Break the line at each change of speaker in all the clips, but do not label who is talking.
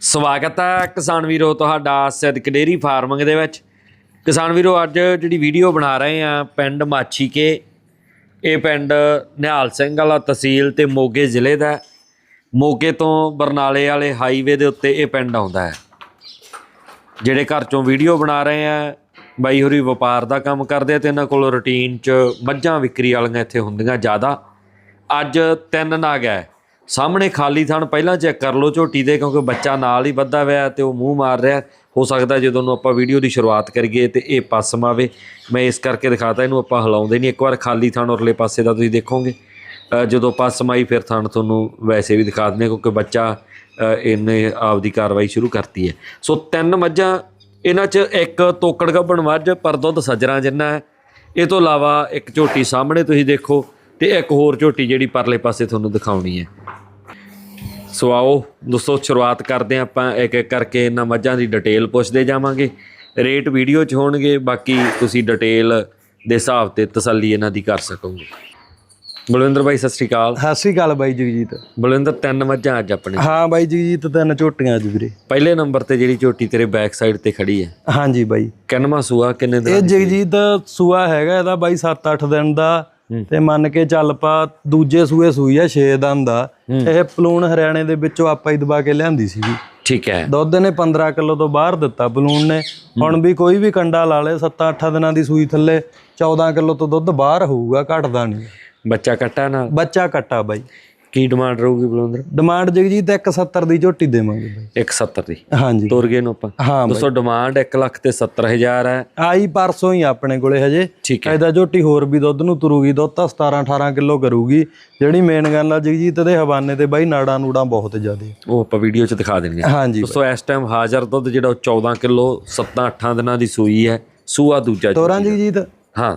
ਸਵਾਗਤ ਹੈ ਕਿਸਾਨ ਵੀਰੋ, ਤੁਹਾਡਾ ਸਿੱਧਕ ਡੇਰੀ ਫਾਰਮਿੰਗ ਦੇ ਵਿੱਚ। ਕਿਸਾਨ ਵੀਰੋ, ਅੱਜ ਜਿਹੜੀ ਵੀਡੀਓ ਬਣਾ ਰਹੇ ਆ ਪਿੰਡ ਮਾਛੀਕੇ। ਇਹ ਪਿੰਡ ਨਿਹਾਲ ਸਿੰਘ ਵਾਲਾ ਤਹਿਸੀਲ ਤੇ ਮੋਗੇ ਜ਼ਿਲ੍ਹੇ ਦਾ ਮੋਗੇ ਤੋਂ ਬਰਨਾਲੇ ਵਾਲੇ ਹਾਈਵੇ ਦੇ ਉੱਤੇ ਇਹ ਪਿੰਡ ਆਉਂਦਾ ਹੈ। ਜਿਹੜੇ ਘਰ ਚੋਂ ਵੀਡੀਓ ਬਣਾ ਰਹੇ ਆ ਬਾਈ ਹੋਰੀ ਵਪਾਰ ਦਾ ਕੰਮ ਕਰਦੇ ਆ ਤੇ ਇਹਨਾਂ ਕੋਲ ਰੁਟੀਨ 'ਚ ਮੱਝਾਂ ਵਿਕਰੀ ਵਾਲੀਆਂ ਇੱਥੇ ਹੁੰਦੀਆਂ ਜ਼ਿਆਦਾ। ਅੱਜ ਤਿੰਨ ਨਾਗ ਹੈ। ਸਾਹਮਣੇ ਖਾਲੀ ਥਣ, ਪਹਿਲਾਂ ਚੈੱਕ ਕਰ ਲਓ ਝੋਟੀ ਦੇ, ਕਿਉਂਕਿ ਬੱਚਾ ਨਾਲ ਹੀ ਵੱਧਾ ਹੋਇਆ ਤੇ ਉਹ ਮੂੰਹ ਮਾਰ ਰਿਹਾ। ਹੋ ਸਕਦਾ ਜਦੋਂ ਨੂੰ ਆਪਾਂ ਵੀਡੀਓ ਦੀ ਸ਼ੁਰੂਆਤ ਕਰੀਏ ਤੇ ਇਹ ਪਸਮ ਆਵੇ ਮੈਂ ਇਸ ਕਰਕੇ ਦਿਖਾਤਾ, ਇਹਨੂੰ ਆਪਾਂ ਹਿਲਾਉਂਦੇ ਨਹੀਂ। ਇੱਕ ਵਾਰ ਖਾਲੀ ਥਣ ਉਰਲੇ ਪਾਸੇ ਦਾ ਤੁਸੀਂ ਦੇਖੋਗੇ। ਜਦੋਂ ਪਸਮ ਆਈ ਫਿਰ ਥਣ ਤੁਹਾਨੂੰ ਵੈਸੇ ਵੀ ਦਿਖਾ ਦਿੰਦੇ ਹਾਂ, ਕਿਉਂਕਿ ਬੱਚਾ ਇਹਨੇ ਆਪਦੀ ਕਾਰਵਾਈ ਸ਼ੁਰੂ ਕਰਤੀ ਹੈ। ਸੋ ਤਿੰਨ ਮੱਝਾਂ, ਇਹਨਾਂ 'ਚ ਇੱਕ ਤੋਕੜ ਗੱਭਣ ਮੱਝ, ਪਰ ਦੁੱਧ ਸੱਜਰਾਂ ਜਿੰਨਾ ਹੈ। ਇਹ ਤੋਂ ਇਲਾਵਾ ਇੱਕ ਝੋਟੀ ਸਾਹਮਣੇ ਤੁਸੀਂ ਦੇਖੋ ਤੇ ਇੱਕ ਹੋਰ ਝੋਟੀ ਜਿਹੜੀ ਪਰਲੇ ਪਾਸੇ ਤੁਹਾਨੂੰ ਦਿਖਾਉਣੀ ਹੈ। ਸੋ ਆਓ ਦੋਸਤੋ ਸ਼ੁਰੂਆਤ ਕਰਦੇ ਆਪਾਂ ਇੱਕ ਇੱਕ ਕਰਕੇ ਇਹਨਾਂ ਮੱਝਾਂ ਦੀ ਡਿਟੇਲ ਪੁੱਛਦੇ ਜਾਵਾਂਗੇ। ਰੇਟ ਵੀਡੀਓ 'ਚ ਹੋਣਗੇ ਬਾਕੀ ਤੁਸੀਂ ਡਿਟੇਲ ਦੇ ਹਿਸਾਬ ਤੇ ਤਸੱਲੀ ਇਹਨਾਂ ਦੀ ਕਰ ਸਕੋਗੇ। ਬਲਵਿੰਦਰ ਭਾਈ ਸਤਿ ਸ਼੍ਰੀ ਅਕਾਲ।
ਸਤਿ ਸ੍ਰੀ ਅਕਾਲ ਬਾਈ ਜਗਜੀਤ।
ਬਲਵਿੰਦਰ ਤਿੰਨ ਮੱਝਾਂ ਅੱਜ ਆਪਣੇ।
ਹਾਂ ਬਾਈ ਜਗਜੀਤ ਤਿੰਨ ਝੋਟੀਆਂ ਅੱਜ ਵੀਰੇ।
ਪਹਿਲੇ ਨੰਬਰ ਤੇ ਜਿਹੜੀ ਝੋਟੀ ਤੇਰੇ ਬੈਕ ਸਾਈਡ ਤੇ ਖੜੀ ਹੈ।
ਹਾਂਜੀ ਬਾਈ।
ਕਿੰਨਵਾਂ ਸੂਆ ਕਿੰਨੇ
ਇਹ
ਦਿਨ
ਜਗਜੀਤ ਸੂਆ ਹੈਗਾ ਇਹਦਾ ਬਾਈ 7-8 ਦਿਨ ਦਾ। ਤੇ ਮੰਨ ਕੇ ਚੱਲ ਪਾ ਦੂਜੇ ਸੂਏ ਸੂਈ ਆ 6 ਦਿਨ ਦਾ ਇਹ ਪਲੂਣ ਹਰਿਆਣੇ ਦੇ ਵਿੱਚੋਂ ਆਪਾਂ ਹੀ ਦਬਾ ਕੇ ਲਿਆਂਦੀ ਸੀਗੀ।
ਠੀਕ ਹੈ।
ਦੁੱਧ ਨੇ 15 ਕਿਲੋ ਤੋਂ ਬਾਹਰ ਦਿੱਤਾ ਪਲੂਣ ਨੇ। ਹੁਣ ਵੀ ਕੋਈ ਵੀ ਕੰਡਾ ਲਾ ਲੇ 7-8 ਦਿਨਾਂ ਦੀ ਸੂਈ ਥੱਲੇ 14 ਕਿਲੋ ਤੋਂ ਦੁੱਧ ਬਾਹਰ ਹੋਊਗਾ ਘਟਦਾ ਨਹੀਂ।
ਬੱਚਾ ਕੱਟਾ ਨਾਲ?
ਬੱਚਾ ਕੱਟਾ ਬਾਈ।
ਕੀ ਡਿਮਾਂਡ ਰਹੂਗੀ ਬਲਵਿੰਦਰ
ਡਿਮਾਂਡ ਜਗਜੀਤ 170 ਦੀ ਝੋਟੀ ਦੇਵਾਂਗੇ ਬਾਈ।
170 ਦੀ?
ਹਾਂਜੀ।
ਤੁਰ ਗਏ ਨੂੰ ਆਪਾਂ।
ਹਾਂ
ਦੋਸਤੋ ਡਿਮਾਂਡ 1 ਲੱਖ ਤੇ 70000 ਹੈ।
ਆਈ ਪਰਸੋਂ ਹੀ ਆਪਣੇ ਕੋਲੇ ਹਜੇ। ਇਹਦਾ ਝੋਟੀ ਹੋਰ ਵੀ ਦੁੱਧ ਨੂੰ ਤੁਰੂਗੀ ਦੁੱਧ ਤਾਂ 17 18 ਕਿਲੋ ਕਰੂਗੀ। ਜਿਹੜੀ ਮੇਨ ਗੱਲ ਆ ਜਗਜੀਤ ਦੇ ਹਵਾਨੇ ਤੇ ਬਾਈ ਨਾੜਾਂ ਨੂੜਾਂ ਬਹੁਤ ਜ਼ਿਆਦੇ
ਉਹ ਆਪਾਂ ਵੀਡੀਓ 'ਚ ਦਿਖਾ ਦੇਣਗੇ
ਹਾਂਜੀ
ਦੋਸਤੋ ਇਸ ਟਾਈਮ ਹਾਜ਼ਰ ਦੁੱਧ ਜਿਹੜਾ ਉਹ 14 ਕਿਲੋ 7-8 ਦਿਨਾਂ ਦੀ ਸੂਈ ਹੈ। ਸੂਆ ਦੂਜਾ ਜੀ।
ਤੋਰਾਂ ਜਗਜੀਤ?
ਹਾਂ।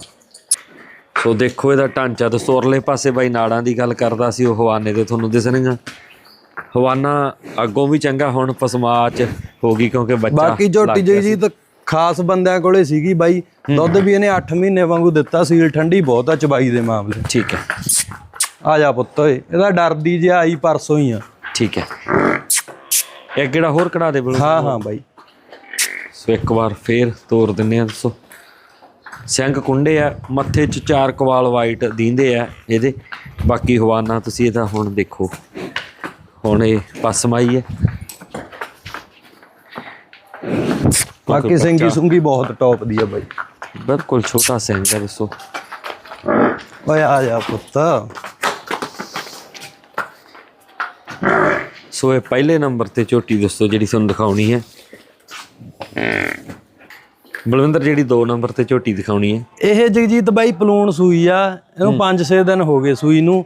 ਸੋ ਦੇਖੋ ਇਹਦਾ ਢਾਂਚਾ ਤੇ ਸੁਰਲੇ ਪਾਸੇ ਬਾਈ ਨਾੜਾਂ ਦੀ ਗੱਲ ਕਰਦਾ ਸੀ ਉਹ ਹਵਾਨੇ ਤੇ ਤੁਹਾਨੂੰ ਦਿਸਣਗਾ ਹਵਾਨਾ ਅੱਗੋਂ ਵੀ ਚੰਗਾ ਹੁਣ ਪਸਮਾਚ ਹੋ ਗਈ ਕਿਉਂਕਿ ਬੱਚਾ
ਬਾਕੀ ਝੋਟੀ ਜਗਜੀਤ ਖਾਸ ਬੰਦਿਆਂ ਕੋਲੇ ਸੀਗੀ ਬਾਈ। ਦੁੱਧ ਵੀ ਇਹਨੇ 8 ਮਹੀਨੇ ਵਾਂਗੂ ਦਿੱਤਾ ਸੀਲ ਠੰਡੀ ਬਹੁਤ ਆ ਚਬਾਈ ਦੇ ਮਾਮਲੇ।
ਠੀਕ ਹੈ।
ਆ ਜਾ ਪੁੱਤ ਓਏ ਇਹਦਾ ਡਰਦੀ ਜਿਹਾ ਆਈ ਪਰਸੋਂ ਹੀ ਆ।
ਠੀਕ ਹੈ। ਇੱਕ ਜਿਹੜਾ ਹੋਰ ਕਢਾ ਦੇ ਬਲੋ
ਹਾਂ ਹਾਂ ਬਾਈ।
ਸੋ ਇੱਕ ਵਾਰ ਫੇਰ ਤੋਰ ਦਿੰਨੇ ਆ ਦੱਸੋ। ਸਿੰਘ ਕੁੰਡੇ ਆ ਮੱਥੇ 'ਚ ਚਾਰ ਕਵਾਲ ਵਾਈਟ ਦੀਂਦੇ ਆ ਇਹਦੇ। ਬਾਕੀ ਹਵਾਨਾ ਤੁਸੀਂ ਇਹਦਾ ਹੁਣ ਦੇਖੋ। ਹੁਣ ਇਹ ਪਸਮਾਈ ਹੈ
ਬਾਕੀ ਸਿੰਗੀ ਸੁੰਗੀ ਬਹੁਤ ਟੌਪ ਦੀ ਆ ਬਾਈ।
ਬਿਲਕੁਲ ਛੋਟਾ ਸਿੰਘ ਹੈ ਦੱਸੋ।
ਓਏ ਆ ਜਾ ਪੁੱਤ।
ਸੋ ਇਹ ਪਹਿਲੇ ਨੰਬਰ ਤੇ ਝੋਟੀ ਦੱਸੋ ਜਿਹੜੀ ਤੁਹਾਨੂੰ ਦਿਖਾਉਣੀ ਹੈ। ਬਲਵਿੰਦਰ ਜਿਹੜੀ 2 ਨੰਬਰ ਤੇ ਝੋਟੀ ਦਿਖਾਉਣੀ ਹੈ।
ਇਹ ਜਗਜੀਤ ਬਾਈ ਪਲੂਣ ਸੂਈ ਆ ਇਹਨੂੰ 5-6 ਦਿਨ ਹੋ ਗਏ ਸੂਈ ਨੂੰ।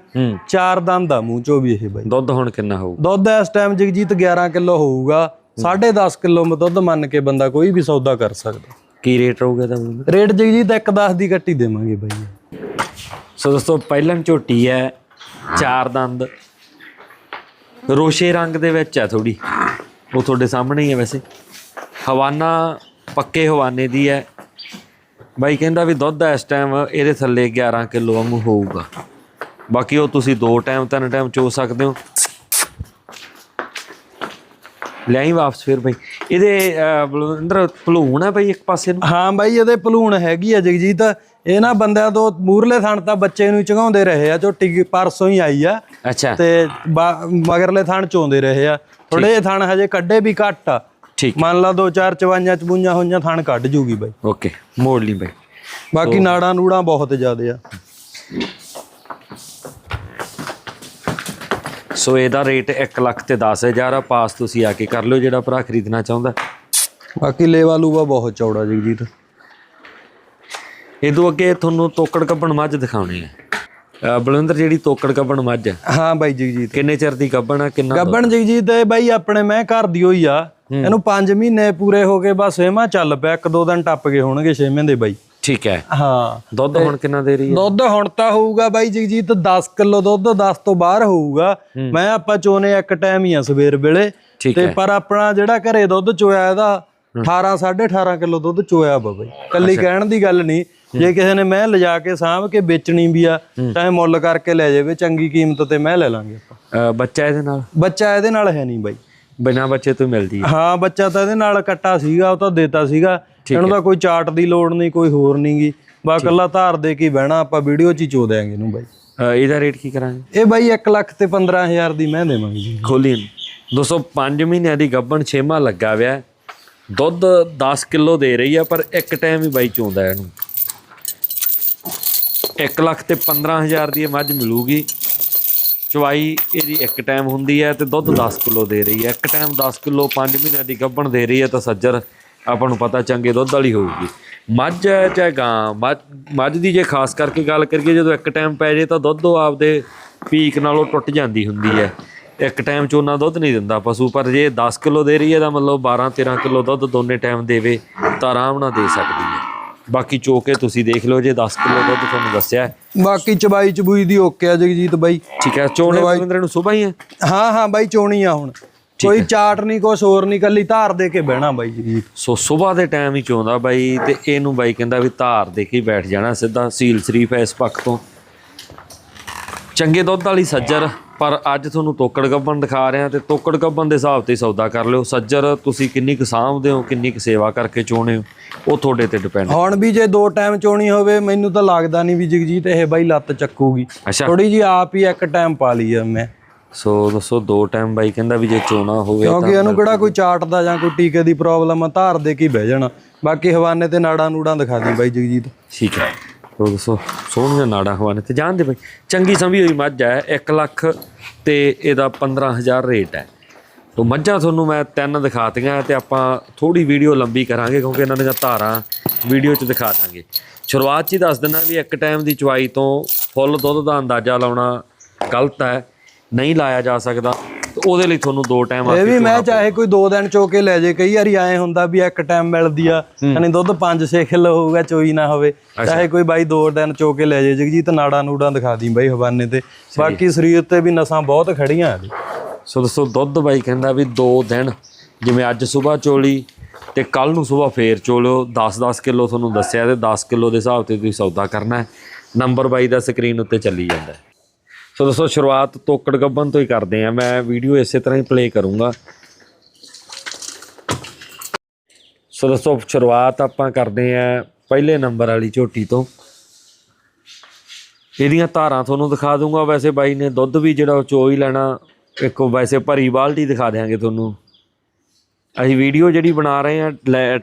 ਚਾਰ ਦੰਦ ਆ ਮੂੰਹ ਚੋਂ ਵੀ ਇਹ ਬਾਈ।
ਦੁੱਧ ਹੁਣ ਕਿੰਨਾ ਹੋਊ?
ਦੁੱਧ ਇਸ ਟਾਈਮ ਜਗਜੀਤ 11 ਕਿਲੋ ਹੋਊਗਾ। 10.5 ਕਿਲੋ ਮ ਦੁੱਧ ਮੰਨ ਕੇ ਬੰਦਾ ਕੋਈ ਵੀ ਸੌਦਾ ਕਰ ਸਕਦਾ।
ਕੀ ਰੇਟ ਰਹੂਗਾ ਇਹਦਾ
ਰੇਟ ਜਗਜੀਤ 1.10 ਦੀ ਕੱਟੀ ਦੇਵਾਂਗੇ ਬਾਈ।
ਸੋ ਦੋਸਤੋ ਪਹਿਲਾਂ ਝੋਟੀ ਹੈ ਚਾਰ ਦੰਦ। ਰੋਸ਼ੇ ਰੰਗ ਦੇ ਵਿੱਚ ਹੈ ਥੋੜੀ ਉਹ ਤੁਹਾਡੇ ਸਾਹਮਣੇ ਹੀ ਹੈ ਵੈਸੇ। ਹਵਾਨਾ ਪੱਕੇ ਹਵਾਨੇ ਦੀ ਹੈ। ਬਾਈ ਕਹਿੰਦਾ ਵੀ ਦੁੱਧ ਇਸ ਟਾਈਮ ਇਹਦੇ ਥੱਲੇ 11 ਕਿਲੋ ਵਾਂਗੂ ਹੋਊਗਾ। ਬਾਕੀ ਉਹ ਤੁਸੀਂ ਦੋ ਟਾਈਮ ਤਿੰਨ ਟਾਈਮ ਚੋ ਸਕਦੇ ਹੋ। ਲੈ ਆਈ ਵਾਪਸ ਫਿਰ ਬਾਈ। ਇਹਦੇ ਅਹ, ਬਲਵਿੰਦਰ ਭਲੂਣ ਹੈ ਬਾਈ ਇੱਕ ਪਾਸੇ ਨੂੰ?
ਹਾਂ ਬਾਈ ਇਹਦੇ ਪਲੂਣ ਹੈਗੀ ਆ ਜਗਜੀਤ। ਇਹ ਨਾ ਬੰਦਿਆਂ ਤੋਂ ਮੂਰਲੇ ਥਣ ਤਾਂ ਬੱਚੇ ਨੂੰ ਹੀ ਚਗਾਉਂਦੇ ਰਹੇ ਆ ਝੋਟੀ ਪਰਸੋਂ ਹੀ ਆਈ ਆ।
ਅੱਛਾ।
ਤੇ ਬਾ- ਮਗਰਲੇ ਥਣ ਚੋਂਦੇ ਰਹੇ ਆ। ਥੋੜੇ ਜਿਹੇ ਥਣ ਹਜੇ ਕੱਢੇ ਵੀ ਘੱਟ ਆ।
ਠੀਕ
ਮੰਨ ਲਾ ਦੋ ਚਾਰ ਚਵਾਈਆਂ ਚਬੂਈਆਂ ਹੋਈਆਂ ਥਣ ਕੱਢ ਜੂਗੀ ਬਾਈ।
ਓਕੇ ਮੋੜ ਲਈ ਬਾਈ।
ਬਾਕੀ ਨਾੜਾਂ ਨੂੜਾਂ ਬਹੁਤ ਜ਼ਿਆਦੇ ਆ।
ਸੋ ਇਹਦਾ ਰੇਟ 1 ਲੱਖ ਤੇ 10000 ਆ ਪਾਸ ਤੁਸੀਂ ਆ ਕੇ ਕਰ ਲਿਓ ਜਿਹੜਾ ਭਰਾ ਖਰੀਦਣਾ ਚਾਹੁੰਦਾ।
ਬਾਕੀ ਲੇਵਾ ਲੂਵਾ ਬਹੁਤ ਚੌੜਾ ਜਗਜੀਤ।
ਇਹ ਤੋਂ ਅੱਗੇ ਤੁਹਾਨੂੰ ਤੋਕੜ ਕੱਪਣ ਮੱਝ ਦਿਖਾਉਣੀ ਹੈ। ਬਲਵਿੰਦਰ ਜਿਹੜੀ ਤੋਕੜ ਕੱਪਣ ਮੱਝ ਹੈ।
ਹਾਂ ਬਾਈ ਜਗਜੀਤ।
ਕਿੰਨੇ ਚਿਰ ਦੀ ਕੱਪਣ ਆ ਕਿੰਨਾ
ਗੱਬਣ ਜਗਜੀਤ ਇਹ ਬਾਈ ਆਪਣੇ ਮੈਂ ਘਰ ਦੀ ਹੋਈ ਆ। ਇਹਨੂੰ 5 ਮਹੀਨੇ ਪੂਰੇ ਹੋ ਗਏ ਬਸ ਛੇਵਾਂ ਚੱਲ ਪਿਆ ਇੱਕ ਦੋ ਦਿਨ ਟੱਪ ਗਏ ਹੋਣਗੇ ਛੇਵੇਂ ਦੇ ਬਾਈ।
ਠੀਕ ਹੈ।
ਹਾਂ।
ਦੁੱਧ ਹੁਣ ਕਿੰਨਾ ਦੇ ਰਹੀ ਹੈ?
ਦੁੱਧ ਹੁਣ ਤਾਂ ਹੋਊਗਾ ਬਾਈ ਜਗਜੀਤ 10 ਕਿਲੋ ਦੁੱਧ 10 ਤੋਂ ਬਾਹਰ ਹੋਊਗਾ। ਮੈਂ ਆਪਾਂ ਚੋਨੇ ਇੱਕ ਟਾਈਮ ਹੀ ਆ ਸਵੇਰ ਵੇਲੇ। ਤੇ ਪਰ ਆਪਣਾ ਜਿਹੜਾ ਘਰੇ ਦੁੱਧ ਚੋਇਆ ਇਹਦਾ 18 18.5 ਕਿਲੋ ਦੁੱਧ ਚੋਇਆ ਬਾਈ। ਕੱਲੀ ਕਹਿਣ ਦੀ ਗੱਲ ਨਹੀਂ। ਜੇ ਕਿਸੇ ਨੇ ਮੈਂ ਲਿਜਾ ਕੇ ਸਾਂਭ ਕੇ ਵੇਚਣੀ ਵੀ ਆ ਤਾਂ ਮੁੱਲ ਕਰਕੇ ਲੈ ਜਾਵੇ ਚੰਗੀ ਕੀਮਤ ਤੇ ਮੈਂ ਲੈ ਲਾਂਗੇ ਆਪਾਂ।
ਬੱਚਾ ਇਹਦੇ ਨਾਲ?
ਬੱਚਾ ਇਹਦੇ ਨਾਲ ਹੈ ਨਹੀਂ ਬਾਈ।
ਬਿਨਾਂ ਬੱਚੇ ਤੋਂ ਮਿਲਦੀ ਹੈ।
ਹਾਂ ਬੱਚਾ ਤਾਂ ਇਹਦੇ ਨਾਲ ਕੱਟਾ ਸੀਗਾ ਉਹ ਤਾਂ ਦੇਤਾ ਸੀਗਾ। ਇਹਨੂੰ ਤਾਂ ਕੋਈ ਚਾਰਟ ਦੀ ਲੋੜ ਨਹੀਂ ਕੋਈ ਹੋਰ ਨਹੀਂਗੀ ਬਾ ਕੱਲਾ ਧਾਰ ਦੇ ਕੇ ਬਹਿਣਾ ਆਪਾਂ ਵੀਡੀਓ 'ਚ ਹੀ ਚੋ ਦਿਆਂਗੇ ਇਹਨੂੰ ਬਾਈ।
ਇਹਦਾ ਰੇਟ ਕੀ ਕਰਾਂਗੇ?
ਇਹ ਬਾਈ 1 ਲੱਖ ਤੇ 15000 ਦੀ ਮੈਂ ਦੇਵਾਂਗੇ ਜੀ।
ਖੋਲੀ ਇਹਨੂੰ। 205 ਮਹੀਨਿਆਂ ਦੀ ਗੱਭਣ ਛੇਮਾ ਲੱਗਾ ਹੋਇਆ ਹੈ। ਦੁੱਧ 10 ਕਿਲੋ ਦੇ ਰਹੀ ਆ ਪਰ ਇੱਕ ਟਾਈਮ ਹੀ ਬਾਈ ਚੋਂਦਾ ਇਹਨੂੰ। 1 ਲੱਖ ਤੇ 15000 ਦੀ ਇਹ ਮੱਝ ਮਿਲੂਗੀ। ਚਵਾਈ ਇਹਦੀ ਇੱਕ ਟਾਈਮ ਹੁੰਦੀ ਹੈ ਤੇ ਦੁੱਧ 10 ਕਿਲੋ ਦੇ ਰਹੀ ਹੈ। ਇੱਕ ਟਾਈਮ 10 ਕਿਲੋ 5 ਮਹੀਨਿਆਂ ਦੀ ਗੱਭਣ ਦੇ ਰਹੀ ਹੈ ਤਾਂ ਸੱਜਰ, ਆਪਾਂ ਨੂੰ ਪਤਾ ਚੰਗੇ ਦੁੱਧ ਵਾਲੀ ਹੋਊਗੀ। ਮੱਝ ਹੈ ਚਾਹੇ ਗਾਂ, ਮੱਝ ਮੱਝ ਦੀ ਜੇ ਖਾਸ ਕਰਕੇ ਗੱਲ ਕਰੀਏ ਜਦੋਂ ਇੱਕ ਟਾਈਮ ਪੈ ਜੇ ਤਾਂ ਦੁੱਧ ਉਹ ਆਪਦੇ ਪੀਕ ਨਾਲੋਂ ਟੁੱਟ ਜਾਂਦੀ ਹੁੰਦੀ ਹੈ। ਇੱਕ ਟਾਈਮ 'ਚ ਉਹਨਾਂ ਦੁੱਧ ਨਹੀਂ ਦਿੰਦਾ ਪਸ਼ੂ, ਪਰ ਜੇ 10 ਕਿਲੋ ਦੇ ਰਹੀ ਹੈ ਤਾਂ ਮਤਲਬ 12 13 ਕਿਲੋ ਦੁੱਧ ਦੋਨੇ ਟਾਈਮ ਦੇਵੇ ਤਾਂ ਆਰਾਮ ਨਾਲ ਦੇ ਸਕਦੀ ਬਾਕੀ ਚੋ ਕੇ ਤੁਸੀਂ ਦੇਖ ਲਓ ਜੇ 10 ਕਿਲੋ ਦੁੱਧ ਤੁਹਾਨੂੰ ਦੱਸਿਆ।
ਬਾਕੀ ਚਬਾਈ ਚਬੂਈ ਦੀ ਓਕੇ ਆ ਜਗਜੀਤ ਬਾਈ।
ਠੀਕ ਹੈ ਚੋਣੇ ਬਲਵਿੰਦਰ ਨੂੰ ਸੁਬਾਹ ਹੀ? ਹੈ
ਹਾਂ ਹਾਂ ਬਾਈ ਚੋਣੀ ਆ ਹੁਣ। ਕੋਈ ਚਾਰਟ ਨਹੀਂ ਕੁਛ ਹੋਰ ਨਹੀਂ ਕੱਲੀ ਧਾਰ ਦੇ ਕੇ ਬਹਿਣਾ ਬਾਈ ਜਗਜੀਤ।
ਸੋ ਸਵੇਰ ਦੇ ਟਾਈਮ ਹੀ ਚੋਂਦਾ ਬਾਈ ਤੇ ਇਹਨੂੰ ਬਾਈ ਕਹਿੰਦਾ ਵੀ ਧਾਰ ਦੇ ਕੇ ਬੈਠ ਜਾਣਾ ਸਿੱਧਾ ਸੀਲ ਸ਼ਰੀਫ ਹੈ ਇਸ ਪੱਖ ਤੋਂ। ਚੰਗੇ ਦੁੱਧ ਵਾਲੀ ਸੱਜਰ। ਪਰ ਅੱਜ ਤੁਹਾਨੂੰ ਤੋਕੜ ਗੱਬਨ ਦਿਖਾ ਰਿਹਾ ਤੇ ਤੋਕੜ ਗੱਬਨ ਦੇ ਹਿਸਾਬ ਤੇ ਸੌਦਾ ਕਰ ਲਿਓ। ਸੱਜਰ ਤੁਸੀਂ ਕਿੰਨੀ ਕੁ ਸਾਂਭਦੇ ਹੋ ਕਿੰਨੀ ਕੁ ਸੇਵਾ ਕਰਕੇ ਚੋਣੇ ਹੋ? ਉਹ ਤੁਹਾਡੇ ਤੇ ਡਿਪੈਂਡ
ਹੁਣ ਵੀ ਜੇ ਦੋ ਟਾਈਮ ਚੋਣੀ ਹੋਵੇ ਮੈਨੂੰ ਤਾਂ ਲੱਗਦਾ ਨਹੀਂ ਵੀ ਜਗਜੀਤ ਇਹ ਬਾਈ ਲੱਤ ਚੱਕੂਗੀ। ਥੋੜੀ ਜੀ ਆਪ ਹੀ ਇੱਕ ਟਾਈਮ ਪਾ ਲਈ ਆ ਮੈਂ।
ਸੋ ਦੱਸੋ ਦੋ ਟਾਈਮ ਬਾਈ ਕਹਿੰਦਾ ਵੀ ਜੇ ਚੋਣਾ ਹੋਵੇ
ਕਿਉਂਕਿ ਇਹਨੂੰ ਕਿਹੜਾ ਕੋਈ ਚਾਰਟ ਦਾ ਜਾਂ ਕੋਈ ਟੀਕੇ ਦੀ ਪ੍ਰੋਬਲਮ ਆ ਧਾਰ ਦੇ ਕੇ ਬਹਿ ਜਾਣਾ। ਬਾਕੀ ਹਵਾਨੇ ਤੇ ਨਾੜਾਂ ਨੂੜਾਂ ਦਿਖਾ ਦੀ ਬਾਈ ਜਗਜੀਤ।
ਠੀਕ ਹੈ। ਤੋ ਦੱਸੋ? ਸੋਹਣੀਆਂ ਨਾੜਾਂ ਹਵਾਨੇ ਤੇ ਜਾਣਦੇ ਬਈ। ਚੰਗੀ ਸੰਭੀ ਹੋਈ ਮੱਝ ਹੈ 1 ਲੱਖ ਤੇ ਇਹਦਾ 15000 ਰੇਟ ਹੈ। ਤੋ ਮੱਝਾਂ ਤੁਹਾਨੂੰ ਮੈਂ ਤਿੰਨ ਦਿਖਾਤੀਆਂ ਤੇ ਆਪਾਂ ਥੋੜੀ ਵੀਡੀਓ ਲੰਬੀ ਕਰਾਂਗੇ ਕਿਉਂਕਿ ਇਹਨਾਂ ਦੀਆਂ ਧਾਰਾਂ ਵੀਡੀਓ 'ਚ ਦਿਖਾ ਦਾਂਗੇ। ਸ਼ੁਰੂਆਤ 'ਚ ਹੀ ਦੱਸ ਦਿੰਦਾ ਵੀ ਇੱਕ ਟਾਈਮ ਦੀ ਚਵਾਈ ਤੋਂ ਫੁੱਲ ਦੁੱਧ ਦਾ ਅੰਦਾਜ਼ਾ ਲਾਉਣਾ ਗਲਤ ਹੈ, ਨਹੀਂ ਲਾਇਆ ਜਾ ਸਕਦਾ। ਉਹਦੇ ਲਈ ਤੁਹਾਨੂੰ ਦੋ ਟਾਈਮ
ਇਹ ਵੀ ਮੈਂ ਚਾਹੇ ਕੋਈ ਦੋ ਦਿਨ ਚੋ ਕੇ ਲੈ ਜੇ ਕਈ ਵਾਰੀ ਐ ਹੁੰਦਾ ਵੀ ਇੱਕ ਟਾਈਮ ਮਿਲਦੀ ਆ ਯਾਨੀ ਦੁੱਧ 5-6 ਕਿਲੋ ਹੋਊਗਾ ਚੋਈ ਨਾ ਹੋਵੇ। ਚਾਹੇ ਕੋਈ ਬਾਈ ਦੋ ਦਿਨ ਚੋ ਕੇ ਲੈ ਜੇ ਜਗਜੀਤ ਨਾੜਾਂ ਨੂੜਾਂ ਦਿਖਾ ਦੀ ਬਾਈ ਹਵਾਨੇ ਤੇ। ਬਾਕੀ ਸਰੀਰ ਤੇ ਵੀ ਨਸਾਂ ਬਹੁਤ ਖੜੀਆਂ ਇਹਦੇ
ਸੋ ਦੱਸੋ ਦੁੱਧ ਬਾਈ ਕਹਿੰਦਾ ਵੀ ਦੋ ਦਿਨ ਜਿਵੇਂ ਅੱਜ ਸਵੇਰ ਚੋਲੀ ਤੇ ਕੱਲ ਨੂੰ ਸਵੇਰ ਫੇਰ ਚੋਲਿਓ 10-10 ਕਿਲੋ ਤੁਹਾਨੂੰ ਦੱਸਿਆ ਤੇ 10 ਕਿਲੋ ਦੇ ਹਿਸਾਬ ਤੇ ਤੁਸੀਂ ਸੌਦਾ ਕਰਨਾ ਹੈ। ਨੰਬਰ ਬਾਈ ਦਾ ਸਕਰੀਨ ਉੱਤੇ ਚੱਲੀ ਜਾਂਦਾ। ਸੋ ਦੱਸੋ ਸ਼ੁਰੂਆਤ ਤੋਕੜ ਗੱਬਨ ਤੋਂ ਹੀ ਕਰਦੇ ਆ ਮੈਂ ਵੀਡੀਓ ਇਸੇ ਤਰ੍ਹਾਂ ਹੀ ਪਲੇ ਕਰੂੰਗਾ। ਸੋ ਦੱਸੋ ਸ਼ੁਰੂਆਤ ਆਪਾਂ ਕਰਦੇ ਆ ਪਹਿਲੇ ਨੰਬਰ ਵਾਲੀ ਝੋਟੀ ਤੋਂ। ਇਹਦੀਆਂ ਧਾਰਾਂ ਤੁਹਾਨੂੰ ਦਿਖਾ ਦੂੰਗਾ। ਵੈਸੇ ਬਾਈ ਨੇ ਦੁੱਧ ਵੀ ਜਿਹੜਾ ਉਹ ਚੋ ਹੀ ਲੈਣਾ, ਇੱਕ ਵੈਸੇ ਭਰੀ ਬਾਲਟੀ ਦਿਖਾ ਦਿਆਂਗੇ ਤੁਹਾਨੂੰ। ਅਸੀਂ ਵੀਡੀਓ ਜਿਹੜੀ ਬਣਾ ਰਹੇ ਆ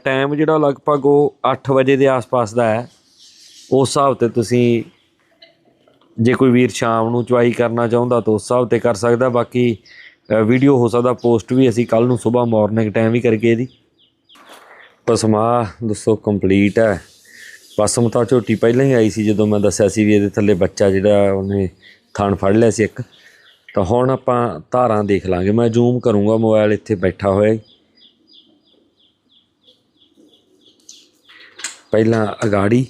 ਟਾਈਮ ਜਿਹੜਾ ਲਗਭਗ ਉਹ 8 ਵਜੇ ਦੇ ਆਸ-ਪਾਸ ਦਾ ਹੈ। ਉਸ ਹਿਸਾਬ ਤੇ ਤੁਸੀਂ ਜੇ ਕੋਈ ਵੀਰ ਸ਼ਾਮ ਨੂੰ ਚੁਆਈ ਕਰਨਾ ਚਾਹੁੰਦਾ ਤਾਂ ਉਸ ਹਿਸਾਬ ਤੇ ਕਰ ਸਕਦਾ, ਬਾਕੀ ਵੀਡੀਓ ਹੋ ਸਕਦਾ ਪੋਸਟ ਵੀ ਅਸੀਂ ਕੱਲ ਨੂੰ ਸਵੇਰ ਮਾਰਨਿੰਗ ਟਾਈਮ ਹੀ ਕਰਕੇ ਇਹਦੀ। ਪਸਮਾ ਦੱਸੋ ਕੰਪਲੀਟ ਹੈ। ਪਸਮ ਤਾਂ ਝੋਟੀ ਪਹਿਲਾਂ ਹੀ ਆਈ ਸੀ ਜਦੋਂ ਮੈਂ ਦੱਸਿਆ ਸੀ ਵੀ ਇਹਦੇ ਥੱਲੇ ਬੱਚਾ ਜਿਹੜਾ ਉਹਨੇ ਥਾਣ ਫੜ ਲਿਆ ਸੀ ਇੱਕ। ਤਾਂ ਹੁਣ ਆਪਾਂ ਧਾਰਾਂ ਦੇਖ ਲਾਂਗੇ। ਮੈਂ ਜ਼ੂਮ ਕਰੂੰਗਾ ਮੋਬਾਈਲ ਇੱਥੇ ਬੈਠਾ ਹੋਇਆ ਪਹਿਲਾਂ ਅਗਾੜੀ,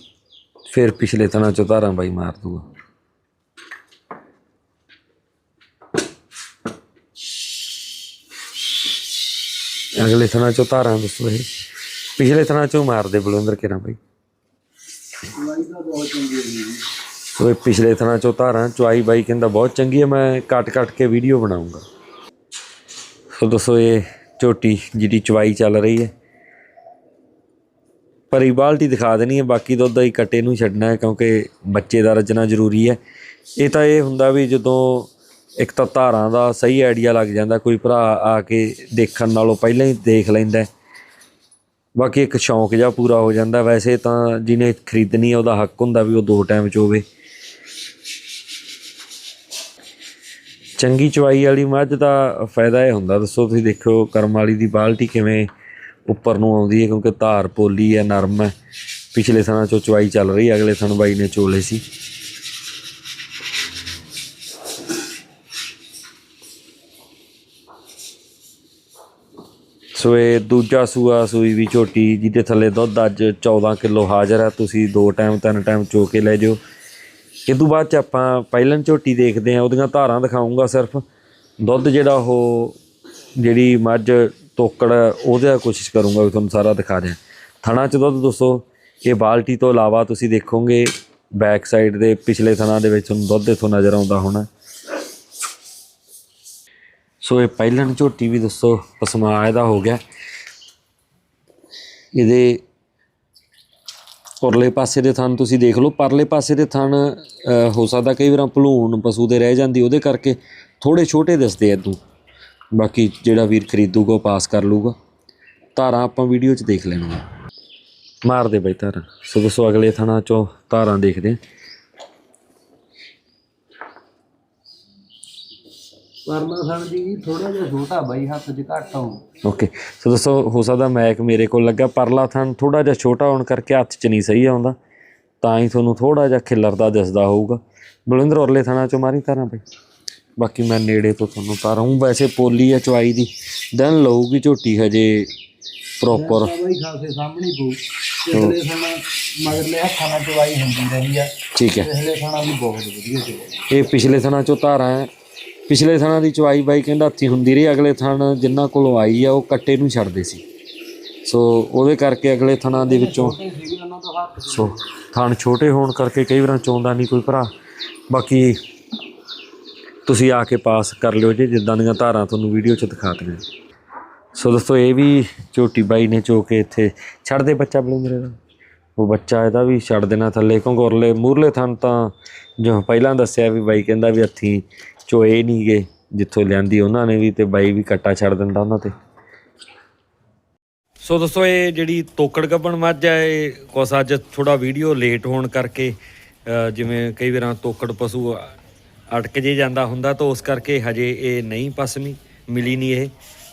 ਫਿਰ ਪਿਛਲੇ ਤਣਾ ਚੋਂ ਧਾਰਾਂ ਬਾਈ ਮਾਰ ਦੂਗਾ। ਅਗਲੇ ਥਣਾ ਚੋਂ ਧਾਰਾਂ ਦੱਸੋ ਇਹ। ਪਿਛਲੇ ਥਣਾ ਚੋਂ ਮਾਰਦੇ ਬਲਵਿੰਦਰ ਕਿਰਾਂ ਬਾਈ? ਸੋ ਇਹ ਪਿਛਲੇ ਥਣਾ ਚੋਂ ਧਾਰਾਂ, ਚੁਆਈ ਬਾਈ ਕਹਿੰਦਾ ਬਹੁਤ ਚੰਗੀ ਹੈ ਮੈਂ ਕੱਟ ਕੱਟ ਕੇ ਵੀਡੀਓ ਬਣਾਉਂਗਾ। ਸੋ ਦੱਸੋ ਇਹ ਝੋਟੀ ਜਿਹਦੀ ਚੁਆਈ ਚੱਲ ਰਹੀ ਹੈ। ਪਰ ਇਹ ਬਾਲਟੀ ਦਿਖਾ ਦੇਣੀ ਹੈ, ਬਾਕੀ ਦੁੱਧ ਹੀ ਕੱਟੇ ਨੂੰ ਛੱਡਣਾ ਹੈ, ਕਿਉਂਕਿ ਬੱਚੇ ਦਾ ਰਚਨਾ ਜ਼ਰੂਰੀ ਹੈ। ਇਹ ਤਾਂ ਇਹ ਹੁੰਦਾ ਵੀ ਜਦੋਂ ਇੱਕ ਤਾਂ ਧਾਰਾਂ ਦਾ ਸਹੀ ਆਈਡੀਆ ਲੱਗ ਜਾਂਦਾ, ਕੋਈ ਭਰਾ ਆ ਕੇ ਦੇਖਣ ਨਾਲੋਂ ਪਹਿਲਾਂ ਹੀ ਦੇਖ ਲੈਂਦਾ ਬਾਕੀ ਇੱਕ ਸ਼ੌਂਕ ਜਿਹਾ ਪੂਰਾ ਹੋ ਜਾਂਦਾ, ਵੈਸੇ ਤਾਂ ਜਿਹਨੇ ਖਰੀਦਣੀ ਹੈ ਉਹਦਾ ਹੱਕ ਹੁੰਦਾ ਵੀ ਉਹ ਦੋ ਟਾਈਮ ਚ ਹੋਵੇ। ਚੰਗੀ ਚਵਾਈ ਵਾਲੀ ਮੱਝ ਦਾ ਫਾਇਦਾ ਇਹ ਹੁੰਦਾ, ਦੱਸੋ ਤੁਸੀਂ ਦੇਖੋ ਕਰਮ ਵਾਲੀ ਦੀ ਬਾਲਟੀ ਕਿਵੇਂ ਉੱਪਰ ਨੂੰ ਆਉਂਦੀ ਹੈ, ਕਿਉਂਕਿ ਧਾਰ ਪੋਲੀ ਹੈ, ਨਰਮ ਹੈ। ਪਿਛਲੇ ਸਾਲਾਂ ਚੋਂ ਚਵਾਈ ਚੱਲ ਰਹੀ ਅਗਲੇ ਸਾਲ ਬਾਈ ਨੇ ਚੋਲੇ ਸੀ। ਸੋ ਦੂਜਾ ਸੂਆ ਸੂਈ ਵੀ ਝੋਟੀ, ਜਿਹਦੇ ਥੱਲੇ ਦੁੱਧ ਅੱਜ 14 ਕਿਲੋ ਹਾਜ਼ਰ ਹੈ ਤੁਸੀਂ ਦੋ ਟਾਈਮ, ਤਿੰਨ ਟਾਈਮ ਚੋ ਕੇ ਲੈ ਜਾਓ ਇਹ ਤੋਂ ਬਾਅਦ ਚ ਆਪਾਂ ਪਹਿਲਾਂ ਝੋਟੀ ਦੇਖਦੇ ਆ ਉਹਦੀਆਂ ਧਾਰਾਂ ਦਿਖਾਉਂਗਾ ਸਿਰਫ। ਦੁੱਧ ਜਿਹੜਾ ਉਹ, ਜਿਹੜੀ ਮੱਝ, ਤੋਕੜ, ਉਹਦਾ ਕੋਸ਼ਿਸ਼ ਕਰੂੰਗਾ ਵੀ ਤੁਹਾਨੂੰ ਸਾਰਾ ਦਿਖਾ ਦਿਆਂ ਥਣਾ ਚ ਦੁੱਧ ਦੋਸਤੋ ਇਹ ਬਾਲਟੀ ਤੋਂ ਇਲਾਵਾ ਤੁਸੀਂ ਦੇਖੋਗੇ ਬੈਕ ਸਾਈਡ ਦੇ ਪਿਛਲੇ ਥਣਾ ਦੇ ਵਿੱਚ ਤੁਹਾਨੂੰ ਦੁੱਧ ਇਥੋਂ ਨਜ਼ਰ ਆਉਂਦਾ ਹੋਣਾ। ਸੋ ਇਹ ਪਹਿਲਣ ਝੋਟੀ ਵੀ ਦੱਸੋ, ਪਸਮਾ ਇਹਦਾ ਹੋ ਗਿਆ। ਇਹਦੇ ਉਰਲੇ ਪਾਸੇ ਦੇ ਥਣ ਤੁਸੀਂ ਦੇਖ ਲਓ, ਪਰਲੇ ਪਾਸੇ ਦੇ ਥਣ ਹੋ ਸਕਦਾ ਕਈ ਵਾਰ ਭਲੂਣ ਪਸ਼ੂ ਦੇ ਰਹਿ ਜਾਂਦੀ, ਉਹਦੇ ਕਰਕੇ ਥੋੜੇ ਛੋਟੇ ਦਿਸਦੇ ਐ ਤੂੰ ਬਾਕੀ ਜਿਹੜਾ ਵੀਰ ਖਰੀਦੂਗਾ, ਉਹ ਪਾਸ ਕਰ ਲੂਗਾ ਧਾਰਾਂ ਆਪਾਂ ਵੀਡੀਓ 'ਚ ਦੇਖ ਲੈਣਗੇ ਮਾਰ ਦੇ ਬਈ ਧਾਰਾਂ। ਸੋ ਦੱਸੋ, ਅਗਲੇ ਥਣਾ ਚੋਂ ਧਾਰਾਂ ਦੇਖਦੇ ਹਾਂ
ਪਰਮਾ ਸਣ ਜੀ ਥੋੜਾ ਜਿਹਾ ਛੋਟਾ ਬਾਈ ਹੱਥ 'ਚ ਘੱਟ ਆਉ।
ਓਕੇ ਸੋ ਦੱਸੋ ਹੋ ਸਕਦਾ ਮੈਕ ਮੇਰੇ ਕੋਲ ਲੱਗਾ ਪਰਲਾ ਥਣ ਥੋੜਾ ਜਿਹਾ ਛੋਟਾ ਹੋਣ ਕਰਕੇ ਹੱਥ 'ਚ ਨਹੀਂ ਸਹੀ ਆਉਂਦਾ। ਤਾਂ ਹੀ ਤੁਹਾਨੂੰ ਥੋੜਾ ਜਿਹਾ ਖਿਲਰਦਾ ਦਿਸਦਾ ਹੋਊਗਾ। ਬਲਿੰਦਰ ਉਰਲੇ ਥਣਾ ਚੋਂ ਮਾਰੀ ਤਾਰਾਂ ਬਈ। ਬਾਕੀ ਮੈਂ ਨੇੜੇ ਤੋਂ ਤੁਹਾਨੂੰ ਤਾਰਾਂ ਵੈਸੇ ਪੋਲੀ ਆ ਚਵਾਈ ਦੀ। ਦਿਨ ਲਊਗੀ ਝੋਟੀ ਹਜੇ ਪ੍ਰੋਪਰ
ਬਾਈ ਖਾਸੇ ਸਾਹਮਣੇ ਪਊ। ਪਿਛਲੇ ਸਣਾ ਮਗਰਲੇ ਹੱਥਾਂ ਨਾਲ ਚਵਾਈ ਹੁੰਦੀ ਰਹੀ ਆ।
ਠੀਕ ਹੈ।
ਪਿਛਲੇ ਸਣਾ ਵੀ ਬਹੁਤ ਵਧੀਆ ਚਵਾਈ
ਇਹ ਪਿਛਲੇ ਥਣਾ ਚੋਂ ਧਾਰਾਂ ਹੈ। ਪਿਛਲੇ ਥਣਾ ਦੀ ਚਵਾਈ ਬਾਈ ਕਹਿੰਦਾ ਹੱਥੀ ਹੁੰਦੀ ਰਹੀ, ਅਗਲੇ ਥਣ ਜਿੰਨਾ ਕੋਲੋਂ ਆਈ ਆ, ਉਹ ਕੱਟੇ ਨੂੰ ਛੱਡਦੇ ਸੀ। ਸੋ ਉਹਦੇ ਕਰਕੇ ਅਗਲੇ ਥਣਾ ਦੇ ਵਿੱਚੋਂ ਸੋ ਥਣ ਛੋਟੇ ਹੋਣ ਕਰਕੇ ਕਈ ਵਾਰ ਚੋਂਦਾ ਨਹੀਂ ਕੋਈ ਭਰਾ। ਬਾਕੀ ਤੁਸੀਂ ਆ ਕੇ ਪਾਸ ਕਰ ਲਿਓ ਜੇ, ਜਿੱਦਾਂ ਦੀਆਂ ਧਾਰਾਂ ਤੁਹਾਨੂੰ ਵੀਡੀਓ 'ਚ ਦਿਖਾਤੀਆਂ ਸੋ ਦੋਸਤੋ, ਇਹ ਵੀ ਝੋਟੀ ਬਾਈ ਨੇ ਚੋ ਕੇ ਇੱਥੇ ਛੱਡ ਦੇ ਬੱਚਾ ਬਲੂੰਦਰੇ ਦਾ ਉਹ ਬੱਚਾ ਇਹਦਾ ਵੀ ਛੱਡ ਦੇਣਾ ਥੱਲੇ, ਕਿਉਂਕਿ ਉਰਲੇ ਮੂਰਲੇ ਥਣ ਤਾਂ ਜੋ ਪਹਿਲਾਂ ਦੱਸਿਆ ਵੀ ਬਾਈ ਕਹਿੰਦਾ ਵੀ ਹੱਥੀ ਚੋਏ ਨਹੀਂ ਗਏ, ਜਿੱਥੋਂ ਲਿਆਂਦੀ ਉਹਨਾਂ ਨੇ ਵੀ ਤੇ ਬਾਈ ਵੀ ਕੱਟਾ ਛੱਡ ਦਿੰਦਾ ਉਹਨਾਂ ਤੇ। ਸੋ ਦੋਸਤੋ, ਇਹ ਜਿਹੜੀ ਤੋਕੜ ਗੱਬਣ ਮੱਝ ਹੈ ਇਹ ਕੁਛ ਅੱਜ ਥੋੜਾ ਵੀਡੀਓ ਲੇਟ ਹੋਣ ਕਰਕੇ ਜਿਵੇਂ ਕਈ ਵਾਰਾਂ ਤੋਕੜ ਪਸ਼ੂ ਅਟਕ ਜੇ ਜਾਂਦਾ ਹੁੰਦਾ, ਤਾਂ ਉਸ ਕਰਕੇ ਹਜੇ ਇਹ ਨਹੀਂ ਪਸਮੀ, ਮਿਲੀ ਨਹੀਂ ਇਹ।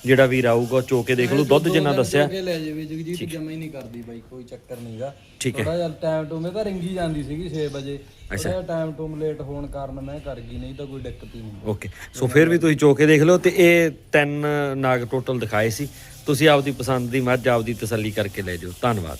ਜਿਹੜਾ ਵੀਰ ਆਊਗਾ ਚੋ ਕੇ ਦੇਖ ਲਓ ਦੁੱਧ ਜਿੰਨਾ ਦੱਸਿਆ।
ਕੇ ਲੈ ਜਾਵੇ ਜਗਜੀਤ ਜਮਾ ਹੀ ਨਹੀਂ ਕਰਦੀ ਬਾਈ ਕੋਈ ਚੱਕਰ ਨਹੀਂਗਾ
ਠੀਕ ਹੈ।
ਥੋੜਾ ਜਿਹਾ ਟਾਈਮ ਟੂਮ ਇਹ ਤਾਂ ਰਿੰਗੀ ਜਾਂਦੀ ਸੀਗੀ 6 ਵਜੇ। ਥੋੜਾ ਜਿਹਾ ਟਾਈਮ ਟੂਮ ਲੇਟ ਹੋਣ ਕਾਰਨ ਮੈਂ ਕਰ ਗਈ ਨਹੀਂ ਤਾਂ ਕੋਈ ਦਿੱਕਤ ਹੀ ਨਹੀਂ।
ਓਕੇ ਸੋ ਫਿਰ ਵੀ ਤੁਸੀਂ ਚੋ ਕੇ ਦੇਖ ਲਓ ਤੇ ਇਹ ਤਿੰਨ ਨਾਗ ਟੋਟਲ ਦਿਖਾਏ ਸੀ। ਤੁਸੀਂ ਆਪਦੀ ਪਸੰਦ ਦੀ ਮੱਝ ਆਪਦੀ ਤਸੱਲੀ ਕਰਕੇ ਲੈ ਜਾਓ। ਧੰਨਵਾਦ।